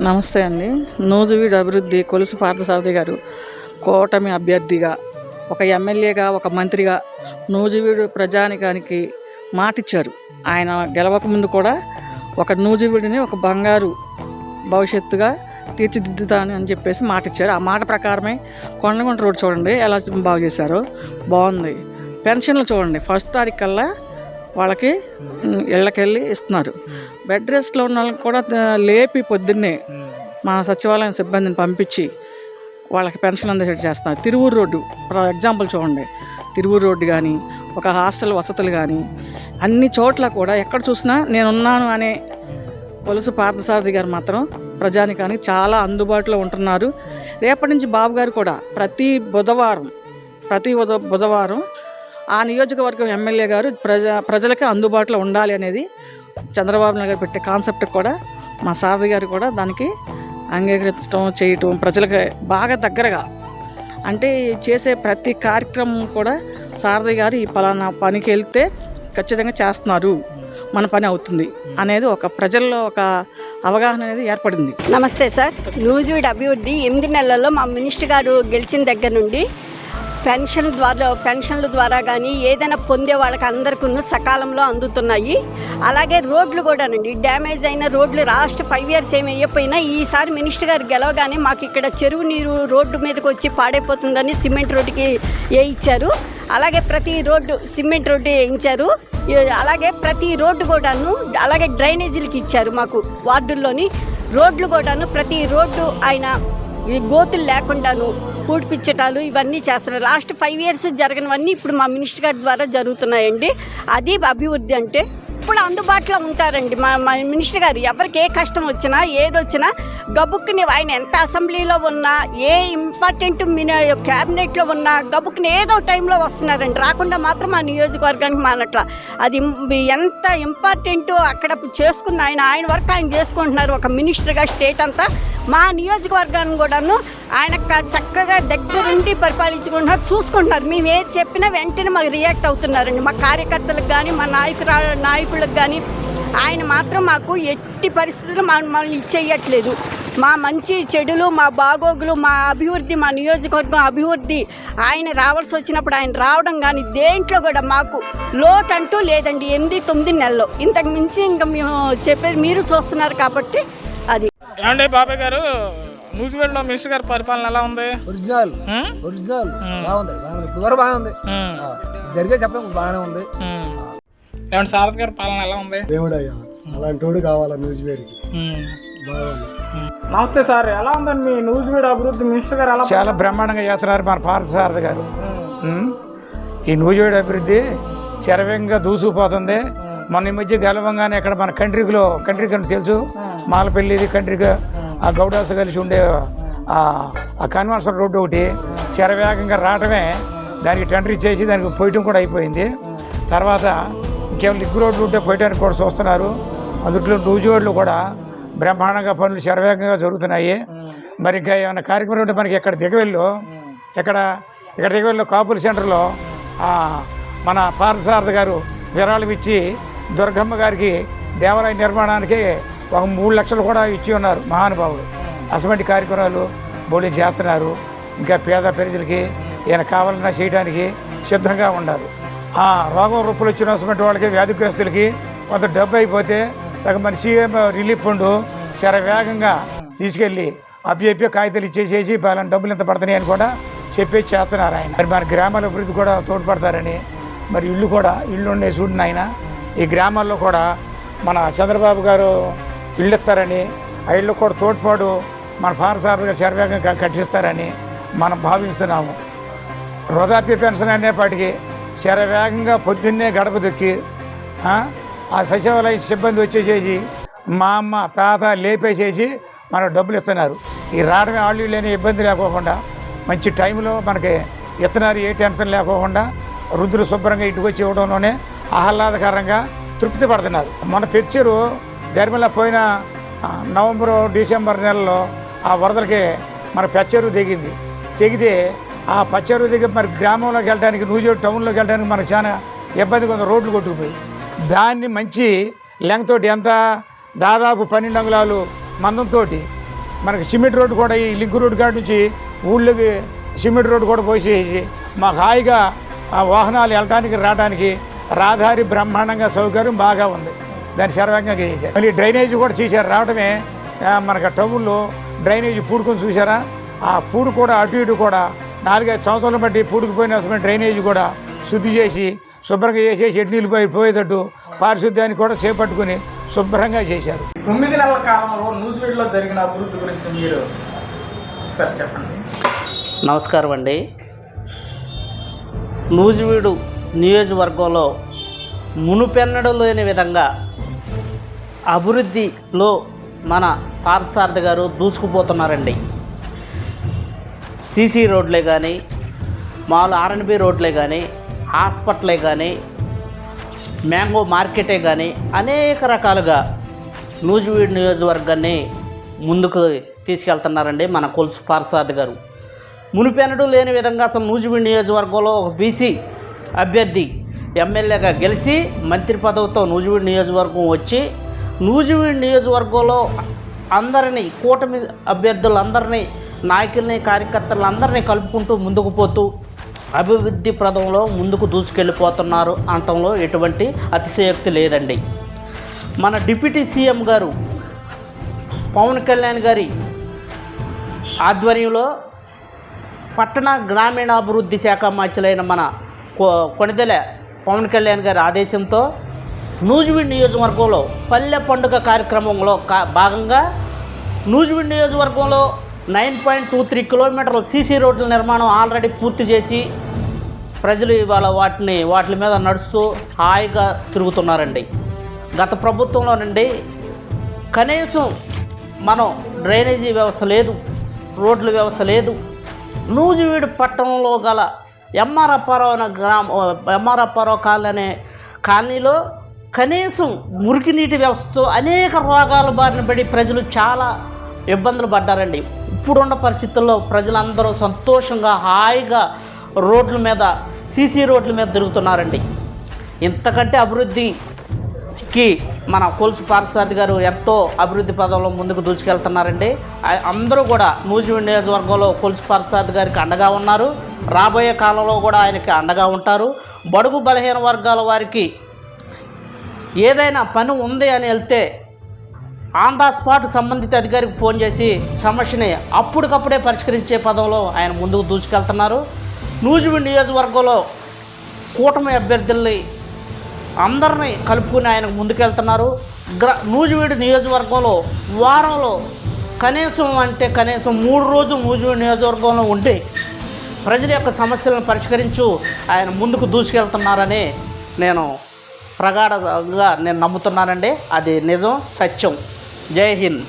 నమస్తే అండి. నూజివీడు అభివృద్ధి కొలుసు పార్థసారథి గారు కూటమి అభ్యర్థిగా ఒక ఎమ్మెల్యేగా ఒక మంత్రిగా నూజివీడు ప్రజానికానికి మాటిచ్చారు. ఆయన గెలవక ముందు కూడా ఒక నూజువీడిని ఒక బంగారు భవిష్యత్తుగా తీర్చిదిద్దుతాను అని చెప్పేసి మాట ఇచ్చారు ఆ మాట ప్రకారమే కొండగుంట రోడ్ చూడండి ఎలా బాగు చేశారో. బాగుంది. పెన్షన్లు చూడండి ఫస్ట్ తారీఖు కల్లా వాళ్ళకి ఇళ్ళకెళ్ళి ఇస్తున్నారు. బెడ్ రెస్ట్లో ఉన్న వాళ్ళకి కూడా లేపి పొద్దున్నే మా సచివాలయం సిబ్బందిని పంపించి వాళ్ళకి పెన్షన్ అందేటట్టు చేస్తున్నారు. తిరువూరు రోడ్డు ఫర్ ఎగ్జాంపుల్ చూడండి. తిరువూరు రోడ్డు కానీ ఒక హాస్టల్ వసతులు కానీ అన్ని చోట్ల కూడా ఎక్కడ చూసినా నేనున్నాను అనే కొలుసు పార్థసారథి గారు మాత్రం ప్రజానికానికి చాలా అందుబాటులో ఉంటున్నారు. రేపటి నుంచి బాబు గారు కూడా ప్రతి బుధవారం ప్రతి బుధవారం ఆ నియోజకవర్గం ఎమ్మెల్యే గారు ప్రజ ప్రజలకి అందుబాటులో ఉండాలి అనేది చంద్రబాబు నాయుడు గారు పెట్టే కాన్సెప్ట్ కూడా మా సారథి గారు కూడా దానికి అంగీకరించడం చేయటం ప్రజలకు బాగా దగ్గరగా. అంటే చేసే ప్రతి కార్యక్రమం కూడా సారథి గారు ఈ పలానా పనికి వెళ్తే ఖచ్చితంగా చేస్తున్నారు మన పని అవుతుంది అనేది ఒక ప్రజల్లో ఒక అవగాహన అనేది ఏర్పడింది. నమస్తే సార్. నూజివీడ్ అభివృద్ధి ఎనిమిది నెలల్లో మా మినిస్టర్ గారు గెలిచిన దగ్గర నుండి పెన్షన్ ద్వారా పెన్షన్ల ద్వారా కానీ ఏదైనా పొందే వాళ్ళకి అందరికీ సకాలంలో అందుతున్నాయి. అలాగే రోడ్లు కూడానండి. డ్యామేజ్ అయిన రోడ్లు లాస్ట్ ఫైవ్ ఇయర్స్ ఏమి అయ్యపోయినా ఈసారి మినిస్టర్ గారు గెలవగానే మాకు ఇక్కడ చెరువు నీరు రోడ్డు మీదకి వచ్చి పాడైపోతుందని సిమెంట్ రోడ్డుకి వేయించారు అలాగే ప్రతి రోడ్డు సిమెంట్ రోడ్డు వేయించారు అలాగే ప్రతి రోడ్డు కూడాను అలాగే డ్రైనేజీలకి ఇచ్చారు మాకు వార్డుల్లోని. రోడ్లు కూడాను ప్రతి రోడ్డు ఆయన ఈ గోతులు లేకుండాను పూడిపించటాలు ఇవన్నీ చేస్తున్నారు. లాస్ట్ ఫైవ్ ఇయర్స్ జరగనివన్నీ ఇప్పుడు మా మినిస్టర్ గారి ద్వారా జరుగుతున్నాయండి. అది అభివృద్ధి అంటే ఇప్పుడు అందుబాటులో ఉంటారండి. మా మా మినిస్టర్ గారు ఎవరికి ఏ కష్టం వచ్చినా ఏది వచ్చినా గబుక్కుని ఆయన ఎంత అసెంబ్లీలో ఉన్నా ఏ ఇంపార్టెంట్ మిన క్యాబినెట్లో ఉన్నా గబుక్కుని ఏదో టైంలో వస్తున్నారండి. రాకుండా మాత్రం మా నియోజకవర్గానికి మానట్ల. అది ఎంత ఇంపార్టెంట్ అక్కడ చేసుకున్న ఆయన ఆయన వర్క్ ఆయన చేసుకుంటున్నారు. ఒక మినిస్టర్గా స్టేట్ అంతా మా నియోజకవర్గాన్ని కూడాను ఆయన చక్కగా దగ్గరుండి పరిపాలించుకుంటున్నారు చూసుకుంటున్నారు. మేము ఏది చెప్పినా వెంటనే మాకు రియాక్ట్ అవుతున్నారండి. మా కార్యకర్తలకు కానీ మా నాయకురా నాయకులకు కానీ ఆయన మాత్రం మాకు ఎట్టి పరిస్థితులు మమ్మల్ని మనల్ని ఇచ్చేయట్లేదు. మా మంచి చెడులు మా బాగోగులు మా అభివృద్ధి మా నియోజకవర్గం అభివృద్ధి ఆయన రావాల్సి వచ్చినప్పుడు ఆయన రావడం కానీ దేంట్లో కూడా మాకు లోటు అంటూ లేదండి. ఎనిమిది తొమ్మిది నెలలు. ఇంతకు మించి ఇంకా మేము చెప్పేది మీరు చూస్తున్నారు కాబట్టి ఏమండి బాబాయ్ గారు? న్యూజిలాండ్లో మినిస్టర్ గారి పరిపాలన ఎలా ఉంది? ఒరిజినల్? ఒరిజినల్. బాగుంది బాగుంది ఇప్పుడు వరకు. ఆ, జరిగే చెప్పడం బాగానే ఉంది. ఉం. ఏమండి సారథ్ గారి పాలన ఎలా ఉంది? దేవుడయ్యా అలాంటి వాడు కావాలా న్యూస్ వేడికి ఉం. బాగుంది. నమస్తే సార్. ఎలా ఉందండి మీ న్యూజివీడ్ అభివృద్ధి? మినిస్టర్ గారు ఎలా చాలా బ్రహ్మాండంగా చేస్తున్నారు మన పార్థసారథి గారు. ఉం? ఈ నూజివేడు అభివృద్ధి శరవేగంగా దూసుకుపోతుంది. మన ఈ మధ్య గెలవంగానే ఇక్కడ మన కంట్రీలో కంట్రీకి అని తెలుసు. మాలపల్లి ఇది కంట్రీగా ఆ. గౌడాస్ కలిసి ఉండే ఆ. కన్వర్షన్ రోడ్డు ఒకటి శరవేగంగా రావటమే దానికి టెండర్ ఇచ్చేసి దానికి పోయటం కూడా అయిపోయింది. తర్వాత ఇంకేమైనా లిగ్ రోడ్లు ఉంటే పోయటానికి కూడా చూస్తున్నారు. అందుట్లో నూజివేడులో కూడా బ్రహ్మాండంగా పనులు శరవేగంగా జరుగుతున్నాయి. మరి ఇంకా ఏమైనా కార్యక్రమం ఉంటే మనకి ఇక్కడ దిగవెల్లో ఇక్కడ ఇక్కడ దిగవెల్లో కాపుల సెంటర్లో మన పార్థసారథి గారు విరాళం ఇచ్చి దుర్గమ్మ గారికి దేవాలయ నిర్మాణానికి ఒక మూడు లక్షలు కూడా ఇచ్చి ఉన్నారు మహానుభావుడు. అటువంటి కార్యక్రమాలు బోళీ చేస్తున్నారు. ఇంకా పేద ప్రజలకి ఈయన కావాలన్నా చేయడానికి సిద్ధంగా ఉన్నారు. ఆ రోగం రూపులు వచ్చిన అటువంటి వాళ్ళకి వ్యాధిగ్రస్తులకి కొంత డబ్బు అయిపోతే సగం మన సీఎం రిలీఫ్ ఫండ్ చాలా వేగంగా తీసుకెళ్ళి అప్పి కాగితాలు ఇచ్చేసేసి పలానా డబ్బులు ఎంత పడుతున్నాయి అని కూడా చెప్పేసి చేస్తున్నారు ఆయన. మరి మన గ్రామాల అభివృద్ధి కూడా తోడ్పడతారని మరి ఇల్లు కూడా ఇల్లు ఉండే చూడండి ఆయన ఈ గ్రామాల్లో కూడా మన చంద్రబాబు గారు ఇల్లు ఇస్తారని ఆ ఇల్లు కూడా తోడ్పాటు మన పారసారథి శరవేగంగా కట్టిస్తారని మనం భావిస్తున్నాము. వృధాప్య పెన్షన్ అనేపాటికి శరవేగంగా పొద్దున్నే గడప దొక్కి ఆ, సచివాలయ సిబ్బంది వచ్చేసేసి మా అమ్మ తాత లేపేసేసి మనకు డబ్బులు ఇస్తున్నారు. ఈ రావడమే ఆళ్ళు లేని ఇబ్బంది లేకోకుండా మంచి టైంలో మనకి ఇస్తున్నారు ఏ టెన్షన్ లేకోకుండా రుద్రు శుభ్రంగా ఇటుకొచ్చి ఇవ్వడంలోనే ఆహ్లాదకరంగా తృప్తి పడుతున్నారు మన పిక్చరు ధర్మిల పోయిన నవంబరు డిసెంబర్ నెలలో ఆ వరదలకి మన పెచ్చరు దిగింది తెగితే ఆ పచ్చెరు దిగి మరి గ్రామంలోకి వెళ్ళడానికి నూజో టౌన్లోకి వెళ్ళడానికి మనకు చాలా ఇబ్బందిగా ఉంది రోడ్లు కొట్టుకుపోయి. దాన్ని మంచి లెంగ్ తోటి ఎంత దాదాపు పన్నెండు అంగుళాలు మందంతో మనకి సిమెంట్ రోడ్డు కూడా ఈ లింక్ రోడ్డు కాడ నుంచి ఊళ్ళోకి సిమెంట్ రోడ్డు కూడా పోసేసి మాకు హాయిగా ఆ వాహనాలు వెళ్ళడానికి రావడానికి రహదారి బ్రహ్మాండంగా సౌకర్యం బాగా ఉంది. దాన్ని సర్వంగా చేశారు మళ్ళీ డ్రైనేజ్ కూడా చేశారు రావడమే మనకి టౌన్లో డ్రైనేజ్ పూడుకొని చూసారా ఆ పూడు కూడా అటు ఇటు కూడా నాలుగైదు సంవత్సరాలు బట్టి పూడుకుపోయిన డ్రైనేజ్ కూడా శుద్ధి చేసి శుభ్రంగా చేసేసి ఎటు నీళ్ళు పోయి పోయేటట్టు పారిశుద్ధ్యాన్ని కూడా చేపట్టుకుని శుభ్రంగా చేశారు. తొమ్మిది నెలల కాలంలో నూజివీడులో జరిగిన అభివృద్ధి గురించి మీరు ఒకసారి చెప్పండి. నమస్కారం అండి. నూజివీడు నియోజకవర్గంలో మునుపెన్నడు లేని విధంగా అభివృద్ధిలో మన పార్థసారథి గారు దూసుకుపోతున్నారండి. సీసీ రోడ్లే కానీ మామూలు ఆర్ఎన్బి రోడ్లే కానీ హాస్పిటలే కానీ మ్యాంగో మార్కెటే కానీ అనేక రకాలుగా నూజివీడ్ నియోజకవర్గాన్ని ముందుకు తీసుకెళ్తున్నారండి మన కొలుసు పార్సాద్ గారు. మునిపెనడు లేని విధంగా అసలు నూజివీడ్ నియోజకవర్గంలో ఒక బీసీ అభ్యర్థి ఎమ్మెల్యేగా గెలిచి మంత్రి పదవితో నూజివీడ్ నియోజకవర్గం వచ్చి నూజివీడు నియోజకవర్గంలో అందరినీ కూటమి అభ్యర్థులందరినీ నాయకుల్ని కార్యకర్తలు అందరినీ కలుపుకుంటూ ముందుకు పోతూ అభివృద్ధి ప్రదంలో ముందుకు దూసుకెళ్ళిపోతున్నారు అనటంలో ఎటువంటి అతిశయోక్తి లేదండి. మన డిప్యూటీ సీఎం గారు పవన్ కళ్యాణ్ గారి ఆధ్వర్యంలో పట్టణ గ్రామీణాభివృద్ధి శాఖ మంత్రులైన మన కొ- కొణిదెల పవన్ కళ్యాణ్ గారి ఆదేశంతో నూజివీడ్ నియోజకవర్గంలో పల్లె పండుగ కార్యక్రమంలో కా భాగంగా నూజివీడ్ నియోజకవర్గంలో నైన్ పాయింట్ టూ త్రీ కిలోమీటర్ల సీసీ రోడ్ల నిర్మాణం ఆల్రెడీ పూర్తి చేసి ప్రజలు ఇవాళ వాటిని వాటి మీద నడుస్తూ హాయిగా తిరుగుతున్నారండి. గత ప్రభుత్వంలోనండి కనీసం మనం డ్రైనేజీ వ్యవస్థ లేదు రోడ్ల వ్యవస్థ లేదు. నూజివీడు పట్టణంలో గల ఎంఆర్ అప్పారావు అనే గ్రామ ఎంఆర్ అప్పారావు కాలనీ అనే కాలనీలో కనీసం మురికి వ్యవస్థతో అనేక రోగాల బారిన పడి ప్రజలు చాలా ఇబ్బందులు పడ్డారండి. ఇప్పుడున్న పరిస్థితుల్లో ప్రజలందరూ సంతోషంగా హాయిగా రోడ్ల మీద సీసీ రోడ్ల మీద తిరుగుతున్నారండి. ఇంతకంటే అభివృద్ధికి మన కొలుసు పార్థసారథి గారు ఎంతో అభివృద్ధి పదంలో ముందుకు దూసుకెళ్తున్నారండి. అందరూ కూడా నూజివీడు నియోజకవర్గంలో కొలుసు పార్థసారథి గారికి అండగా ఉన్నారు. రాబోయే కాలంలో కూడా ఆయనకి అండగా ఉంటారు. బడుగు బలహీన వర్గాల వారికి ఏదైనా పని ఉంది అని వెళ్తే ఆన్ ద స్పాట్ సంబంధిత అధికారికి ఫోన్ చేసి సమస్యని అప్పటికప్పుడే పరిష్కరించే పదంలో ఆయన ముందుకు దూసుకెళ్తున్నారు. నూజివీడు నియోజకవర్గంలో కూటమి అభ్యర్థుల్ని అందరినీ కలుపుకుని ఆయన ముందుకెళ్తున్నారు. గ్ర నూజివీడు నియోజకవర్గంలో వారంలో కనీసం అంటే కనీసం మూడు రోజులు నూజివీడు నియోజకవర్గంలో ఉండి ప్రజల యొక్క సమస్యలను పరిష్కరించు ఆయన ముందుకు దూసుకెళ్తున్నారని నేను ప్రగాఢంగా నేను నమ్ముతున్నానండి. అది నిజం సత్యం. జై హింద్.